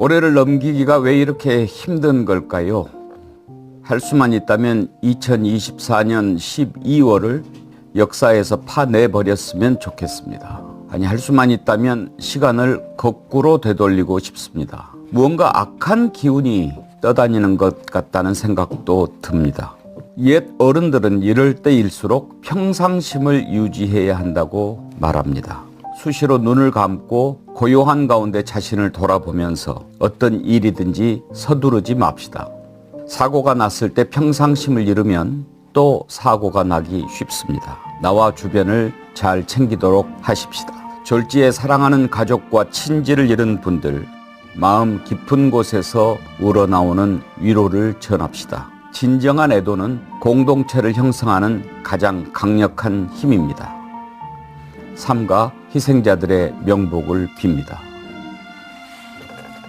올해를 넘기기가 왜 이렇게 힘든 걸까요? 할 수만 있다면 2024년 12월을 역사에서 파내버렸으면 좋겠습니다. 아니, 할 수만 있다면 시간을 거꾸로 되돌리고 싶습니다. 무언가 악한 기운이 떠다니는 것 같다는 생각도 듭니다. 옛 어른들은 이럴 때일수록 평상심을 유지해야 한다고 말합니다. 수시로 눈을 감고 고요한 가운데 자신을 돌아보면서 어떤 일이든지 서두르지 맙시다. 사고가 났을 때 평상심을 잃으면 또 사고가 나기 쉽습니다. 나와 주변을 잘 챙기도록 하십시다. 졸지에 사랑하는 가족과 친지를 잃은 분들, 마음 깊은 곳에서 우러나오는 위로를 전합시다. 진정한 애도는 공동체를 형성하는 가장 강력한 힘입니다. 삼가 희생자들의 명복을 빕니다.